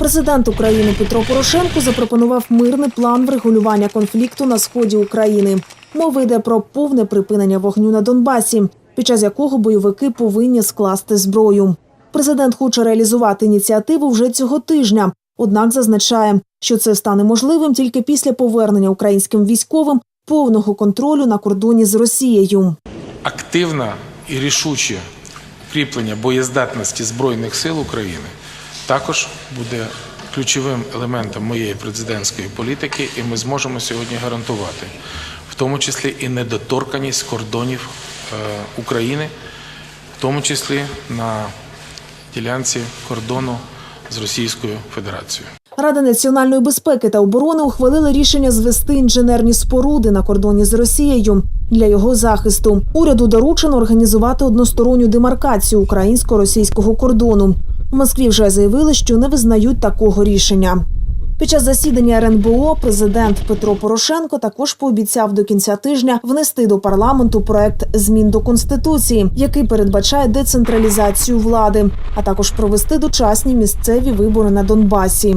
Президент України Петро Порошенко запропонував мирний план врегулювання конфлікту на сході України. Мова йде про повне припинення вогню на Донбасі, під час якого бойовики повинні скласти зброю. Президент хоче реалізувати ініціативу вже цього тижня, однак зазначає, що це стане можливим тільки після повернення українським військовим повного контролю на кордоні з Росією. активне і рішуче укріплення боєздатності Збройних сил України також буде ключовим елементом моєї президентської політики, і ми зможемо сьогодні гарантувати, в тому числі і недоторканість кордонів е, України, в тому числі на ділянці кордону з Російською Федерацією. Рада національної безпеки та оборони ухвалила рішення звести інженерні споруди на кордоні з Росією для його захисту. Уряду доручено організувати односторонню демаркацію українсько-російського кордону. В Москві вже заявили, що не визнають такого рішення. Під час засідання РНБО президент Петро Порошенко також пообіцяв до кінця тижня внести до парламенту проект змін до конституції, який передбачає децентралізацію влади, а також провести дочасні місцеві вибори на Донбасі.